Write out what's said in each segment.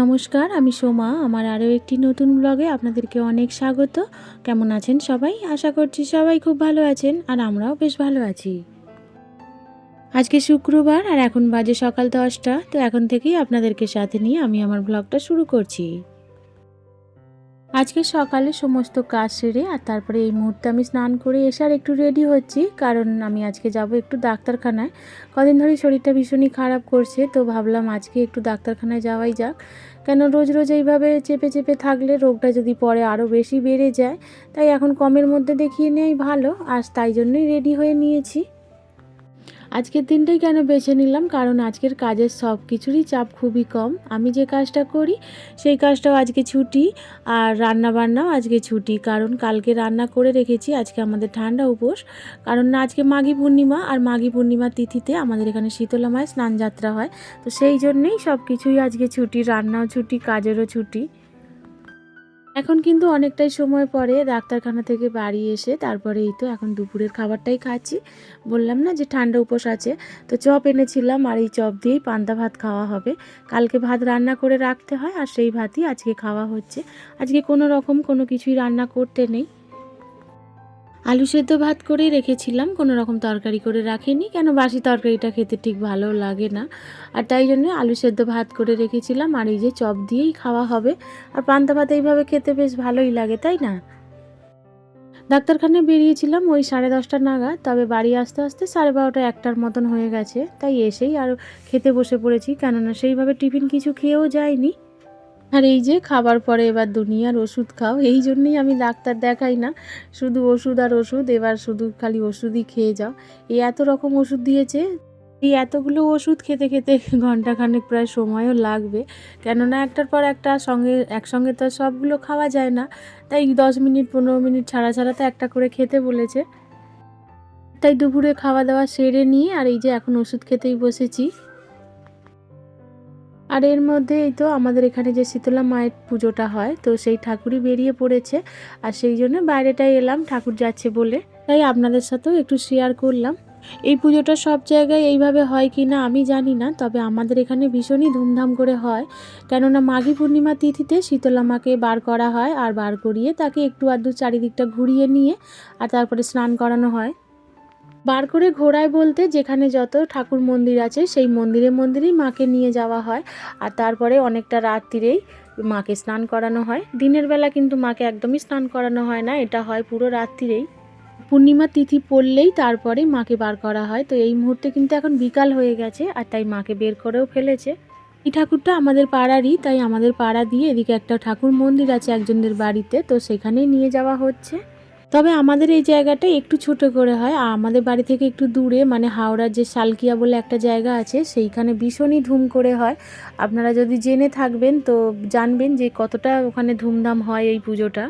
নমস্কার, আমি সোমা। আমার আরও একটি নতুন ব্লগে আপনাদেরকে অনেক স্বাগত। কেমন আছেন সবাই? আশা করছি সবাই খুব ভালো আছেন আর আমরাও বেশ ভালো আছি। আজকে শুক্রবার আর এখন বাজে সকাল দশটা, তো এখন থেকেই আপনাদেরকে সাথে নিয়ে আমি আমার ব্লগটা শুরু করছি। আজকে সকালে সমস্ত কাজ সেরে আর তারপরে এই মুহূর্তে আমি স্নান করে এসে আর একটু রেডি হচ্ছি, কারণ আমি আজকে যাব একটু ডাক্তারখানায়। কদিন ধরেই শরীরটা ভীষণই খারাপ করছে, তো ভাবলাম আজকে একটু ডাক্তারখানায় যাওয়াই যাক। কেন রোজ রোজ এইভাবে চেপে চেপে থাকলে রোগটা যদি পরে আরও বেশি বেড়ে যায়, তাই এখন কমের মধ্যে দেখিয়ে নেওয়াই ভালো আজ তাই জন্যই রেডি হয়ে নিয়েছি। আজকের দিনটাই কেন বেছে নিলাম? কারণ আজকের কাজের সব কিছুরই চাপ খুবই কম। আমি যে কাজটা করি, সেই কাজটাও আজকে ছুটি আর রান্না বান্নাও আজকে ছুটি। কারণ কালকে রান্না করে রেখেছি, আজকে আমাদের ঠান্ডা উপোস। কারণ না, আজকে মাঘী পূর্ণিমা আর মাঘী পূর্ণিমা তিথিতে আমাদের এখানে শীতলা মায় স্নান যাত্রা হয়। তো সেই জন্যেই সব কিছুই আজকে ছুটি, রান্নাও ছুটি, কাজেরও ছুটি। এখন কিন্তু অনেকটাই সময় পরে ডাক্তারখানা থেকে বাড়ি এসে তারপরে এই তো এখন দুপুরের খাবারটাই খাচ্ছি। বললাম না যে ঠান্ডা উপোস আছে, তো চপ এনেছিলাম আর এই চপ দিয়েই পান্তা ভাত খাওয়া হবে। কালকে ভাত রান্না করে রাখতে হয় আর সেই ভাতই আজকে খাওয়া হচ্ছে। আজকে কোনো রকম কোনো কিছুই রান্না করতে নেই। আলু সেদ্ধ ভাত করেই রেখেছিলাম, কোনো রকম তরকারি করে রাখিনি, কেন বাসি তরকারিটা খেতে ঠিক ভালো লাগে না। আর তাই জন্য আলু সেদ্ধ ভাত করে রেখেছিলাম, আর এই যে চপ দিয়েই খাওয়া হবে। আর পান্তা ভাত এইভাবে খেতে বেশ ভালোই লাগে, তাই না? ডাক্তারখানায় বেরিয়েছিলাম ওই সাড়ে দশটা নাগাদ, তবে বাড়ি আসতে আসতে সাড়ে বারোটা একটার মতন হয়ে গেছে, তাই এসেই আর খেতে বসে পড়েছি, কেননা সেইভাবে টিফিন কিছু খেয়েও যায়নি আর এই যে খাবার পরে এবার দুনিয়ার ওষুধ খাও, এই জন্যই আমি ডাক্তার দেখাই না। শুধু ওষুধ আর ওষুধ, এবার শুধু খালি ওষুধই খেয়ে যাও। এই এত রকম ওষুধ দিয়েছে এই এতগুলো ওষুধ খেতে খেতে ঘন্টাখানেক প্রায় সময়ও লাগবে। কেননা একটার পর একটা সঙ্গে, একসঙ্গে তো সবগুলো খাওয়া যায় না। তাই দশ মিনিট, পনেরো মিনিট ছাড়া ছাড়া তো একটা করে খেতে বলেছে। তাই দুপুরে খাওয়া দাওয়া সেরে নিয়ে আর এই যে এখন ওষুধ খেতেই বসেছি। আর এর মধ্যে এই তো আমাদের এখানে যে শীতলা মায়ের পুজোটা হয়, তো সেই ঠাকুরই বেরিয়ে পড়েছে। আর সেই জন্য বাইরেটাই এলাম, ঠাকুর যাচ্ছে বলে। তাই আপনাদের সাথেও একটু শেয়ার করলাম। এই পুজোটা সব জায়গায় এইভাবে হয় কি না আমি জানি না, তবে আমাদের এখানে ভীষণই ধুমধাম করে হয়। কেননা মাঘী পূর্ণিমা তিথিতে শীতলা মাকে বার করা হয়, আর বার করিয়ে তাকে একটু আধটু চারিদিকটা ঘুরিয়ে নিয়ে, আর তারপরে স্নান করানো হয়। বার করে ঘোরায় বলতে যেখানে যত ঠাকুর মন্দির আছে, সেই মন্দিরে মন্দিরেই মাকে নিয়ে যাওয়া হয়। আর তারপরে অনেকটা রাত্রিরেই মাকে স্নান করানো হয়। দিনের বেলা কিন্তু মাকে একদমই স্নান করানো হয় না, এটা হয় পুরো রাত্রিরেই। পূর্ণিমা তিথি পড়লেই তারপরেই মাকে বার করা হয়। তো এই মুহূর্তে কিন্তু এখন বিকাল হয়ে গেছে, আর তাই মাকে বের করেও ফেলেছে। এই ঠাকুরটা আমাদের পাড়ারই, তাই আমাদের পাড়া দিয়ে এদিকে একটা ঠাকুর মন্দির আছে একজনদের বাড়িতে, তো সেখানেই নিয়ে যাওয়া হচ্ছে। তবে আমাদের এই জায়গাটা একটু ছোট করে হয়। আর আমাদের বাড়ি থেকে একটু দূরে মানে হাওড়ার যে শালকিয়া বলে একটা জায়গা আছে, সেইখানে ভীষণই ধুম করে হয়। আপনারা যদি জেনে থাকবেন, তো জানবেন যে কতটা ওখানে ধুমধাম হয় এই পুজোটা।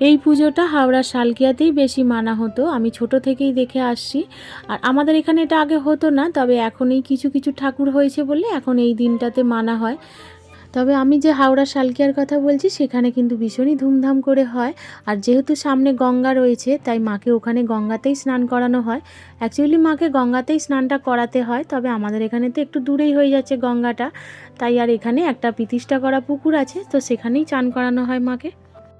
এই পুজোটা হাওড়ার শালকিয়াতেই বেশি মানা হতো। আমি ছোট থেকেই দেখে আসছি। আর আমাদের এখানে এটা আগে হতো না, তবে এখন এই কিছু কিছু ঠাকুর হয়েছে বলে এখন এই দিনটাতে মানা হয়। তবে আমি যে হাওড়া শালকিয়ার কথা বলছি, সেখানে কিন্তু ভীষণই ধুমধাম করে হয়। আর যেহেতু সামনে গঙ্গা রয়েছে, তাই মাকে ওখানে গঙ্গাতেই স্নান করানো হয়। অ্যাকচুয়ালি মাকে গঙ্গাতেই স্নানটা করাতে হয়, তবে আমাদের এখানে তো একটু দূরেই হয়ে যাচ্ছে গঙ্গাটা। তাই আর এখানে একটা প্রতিষ্ঠা করা পুকুর আছে, তো সেখানেই চান করানো হয় মাকে।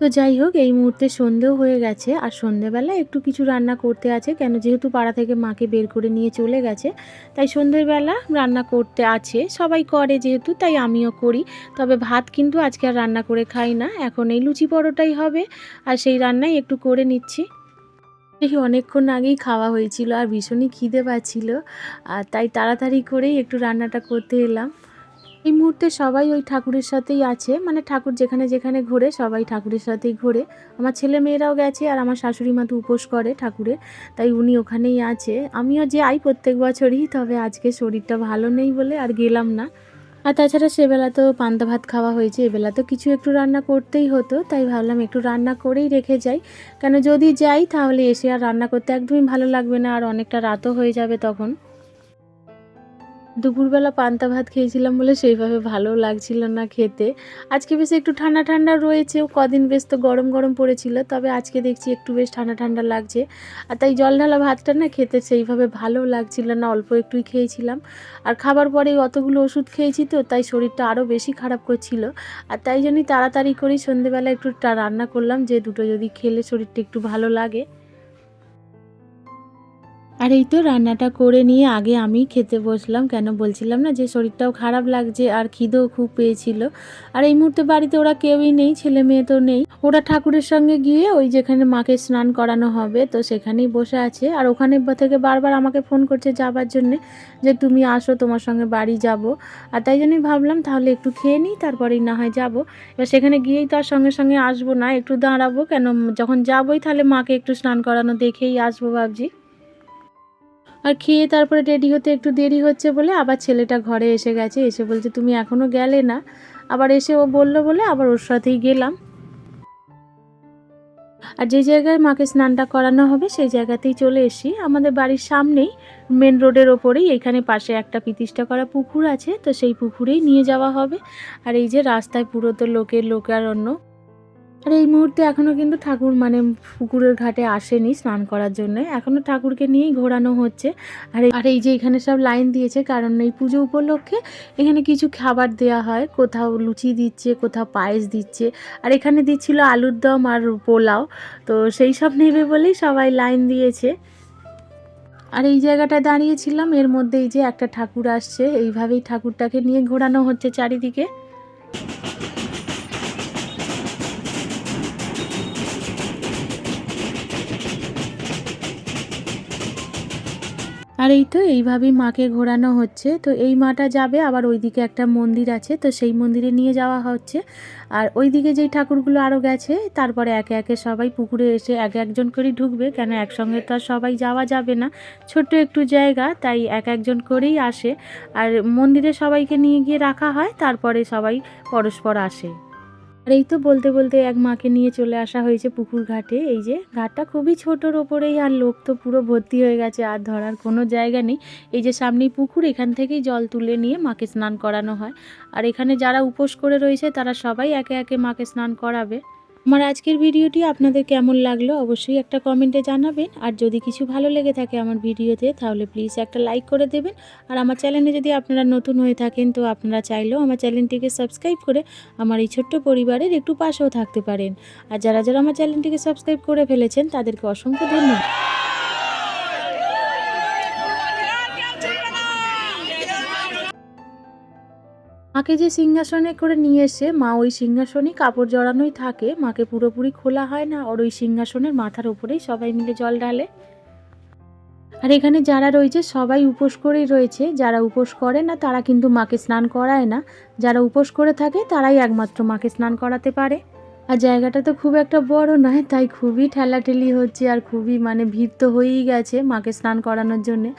তো যাই হোক, এই মুহূর্তে সন্ধেও হয়ে গেছে। আর সন্ধেবেলা একটু কিছু রান্না করতে আছে, কেন যেহেতু পাড়া থেকে মাকে বের করে নিয়ে চলে গেছে, তাই সন্ধেবেলা রান্না করতে আছে। সবাই করে যেহেতু, তাই আমিও করি। তবে ভাত কিন্তু আজকে আর রান্না করে খাই না। এখন এই লুচি পরোটাই হবে, আর সেই রান্নাই একটু করে নিচ্ছি। এই অনেকক্ষণ আগেই খাওয়া হয়েছিল, আর ভীষণই খিদে পাচ্ছিল। আর তাই তাড়াতাড়ি করেই একটু রান্নাটা করতে এলাম। এই মুহূর্তে সবাই ওই ঠাকুরের সাথেই আছে। মানে ঠাকুর যেখানে যেখানে ঘোরে, সবাই ঠাকুরের সাথেই ঘোরে। আমার ছেলে মেয়েরাও গেছে আর আমার শাশুড়ি মা তো উপোস করে ঠাকুরে তাই উনি ওখানেই আছে। আমিও যাই প্রত্যেক বছরই, তবে আজকে শরীরটা ভালো নেই বলে আর গেলাম না। আর তাছাড়া সেবেলা তো পান্তা ভাত খাওয়া হয়েছে, এবেলা তো কিছু একটু রান্না করতেই হতো, তাই ভাবলাম একটু রান্না করেই রেখে যাই। কেন যদি যাই, তাহলে এসে আর রান্না করতে একদমই ভালো লাগবে না, আর অনেকটা রাতও হয়ে যাবে তখন। দুপুরবেলা পান্তা ভাত খেয়েছিলাম বলে সেইভাবে ভালো লাগছিল না খেতে। আজকে বেশ একটু ঠান্ডা ঠান্ডা রয়েছে, কদিন বেশ তো গরম গরম পড়েছিল, তবে আজকে দেখছি একটু বেশ ঠান্ডা ঠান্ডা লাগছে। আর তাই জল ঢালা ভাতটা না খেতে সেইভাবে ভালো লাগছিল না, অল্প একটুই খেয়েছিলাম। আর খাবার পরে অতগুলো ওষুধ খেয়েছি তো, তাই শরীরটা আরও বেশি খারাপ করছিল। আর তাই জন্যই তাড়াতাড়ি করেই সন্ধেবেলা একটু রান্না করলাম, যে দুটো যদি খেলে শরীরটা একটু ভালো লাগে। আর এই তো রান্নাটা করে নিয়ে আগে আমি খেতে বসলাম। কেন বলছিলাম না যে শরীরটাও খারাপ লাগছে আর খিদেও খুব পেয়েছিল। আর এই মুহূর্তে বাড়িতে ওরা কেউই নেই, ছেলে মেয়ে তো নেই। ওরা ঠাকুরের সঙ্গে গিয়ে ওই যেখানে মাকে স্নান করানো হবে, তো সেখানেই বসে আছে। আর ওখানে থেকে বারবার আমাকে ফোন করছে যাবার জন্যে যে তুমি আসো, তোমার সঙ্গে বাড়ি যাব। আর তাই জন্যই ভাবলাম তাহলে একটু খেয়ে নিই, তারপরেই না হয় যাব। এবার সেখানে গিয়েই তার সঙ্গে সঙ্গে আসব না, একটু দাঁড়াবো। কেন যখন যাবোই তাহলে মাকে একটু স্নান করানো দেখেই আসব ভাবছি। আর খেয়ে তারপরে রেডি হতে একটু দেরি হচ্ছে বলে আবার ছেলেটা ঘরে এসে গেছে। এসে বলছে, তুমি এখনও গেলে না। আবার এসে ও বলল বলে আবার ওর সাথেই গেলাম। আর যে জায়গায় মাকে স্নানটা করানো হবে সেই জায়গাতেই চলে এসি আমাদের বাড়ির সামনেই মেন রোডের ওপরেই এখানে পাশে একটা প্রতিষ্ঠা করা পুকুর আছে, তো সেই পুকুরেই নিয়ে যাওয়া হবে। আর এই যে রাস্তায় পুরো তো লোকের লোকারণ্য। আর এই মুহূর্তে এখনও কিন্তু ঠাকুর মানে পুকুরের ঘাটে আসেনি স্নান করার জন্য। এখনও ঠাকুরকে নিয়েই ঘোরানো হচ্ছে। আর আর এই যে এখানে সব লাইন দিয়েছে, কারণ এই পুজো উপলক্ষে এখানে কিছু খাবার দেওয়া হয়। কোথাও লুচি দিচ্ছে, কোথাও পায়েস দিচ্ছে। আর এখানে দিচ্ছিল আলুর দম আর পোলাও। তো সেই সব নেবে বলেই সবাই লাইন দিয়েছে। আর এই জায়গাটায় দাঁড়িয়েছিলাম, এর মধ্যে এই যে একটা ঠাকুর আসছে, এইভাবেই ঠাকুরটাকে নিয়ে ঘোরানো হচ্ছে চারিদিকে। আর এই তো এইভাবেই মাকে ঘোরানো হচ্ছে। তো এই মাটা যাবে, আবার ওইদিকে একটা মন্দির আছে, তো সেই মন্দিরে নিয়ে যাওয়া হচ্ছে। আর ওইদিকে যেই ঠাকুরগুলো আরও গেছে, তারপরে একে একে সবাই পুকুরে এসে এক একজন করেই ঢুকবে, কেন একসঙ্গে তো আর সবাই যাওয়া যাবে না। ছোট্ট একটু জায়গা, তাই এক একজন করেই আসে। আর মন্দিরে সবাইকে নিয়ে গিয়ে রাখা হয়, তারপরে সবাই পরস্পর আসে। আর এই তো বলতে বলতে এক মাকে নিয়ে চলে আসা হয়েছে পুকুর ঘাটে। এই যে ঘাটটা খুবই ছোটোর ওপরেই আর লোক তো পুরো ভর্তি হয়ে গেছে, আর ধরার কোনো জায়গা নেই। এই যে সামনেই পুকুর, এখান থেকেই জল তুলে নিয়ে মাকে স্নান করানো হয়। আর এখানে যারা উপোস করে রয়েছে তারা সবাই একে একে মাকে স্নান করাবে। আমার আজকের ভিডিওটি আপনাদের কেমন লাগল অবশ্যই একটা কমেন্টে জানাবেন। আর যদি কিছু ভালো লেগে থাকে আমার ভিডিওতে, তাহলে প্লিজ একটা লাইক করে দেবেন। আর আমার চ্যানেলে যদি আপনারা নতুন হয়ে থাকেন, তো আপনারা চাইলেও আমার চ্যানেলটিকে সাবস্ক্রাইব করে আমার এই ছোট্ট পরিবারের একটু পাশেও থাকতে পারেন। আর যারা যারা আমার চ্যানেলটিকে সাবস্ক্রাইব করে ফেলেছেন, তাদেরকে অসংখ্য ধন্যবাদ। মাকে যে সিংহাসনে করে নিয়ে এসে, মা ওই সিংহাসনেই কাপড় জড়ানোই থাকে। মাকে পুরোপুরি খোলা হয় না, আর ওই সিংহাসনের মাথার উপরেই সবাই মিলে জল ঢালে। আর এখানে যারা রয়েছে, সবাই উপোস করেই রয়েছে। যারা উপোস করে না, তারা কিন্তু মাকে স্নান করায় না। যারা উপোস করে থাকে, তারাই একমাত্র মাকে স্নান করাতে পারে। আর জায়গাটা তো খুব একটা বড় নয়, তাই খুবই ঠেলাঠেলি হচ্ছে আর খুবই মানে ভিড় তো হয়েই গেছে মাকে স্নান করানোর জন্যে।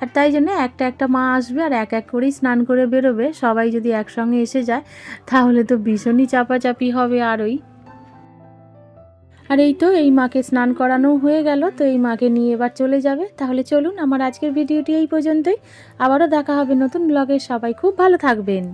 আর তাই জন্য একটা একটা মা আসবে আর এক এক করেই স্নান করে বেরোবে, সবাই যদি একসঙ্গে এসে যায় তাহলে তো ভীষণই চাপাচাপি হবে আরই আর এই তো এই মাকে স্নান করানো হয়ে গেল, তো এই মাকে নিয়ে এবার চলে যাবে। তাহলে চলুন আমার আজকের ভিডিওটি এই পর্যন্তই, আবারও দেখা হবে নতুন ব্লগে সবাই খুব ভালো থাকবেন।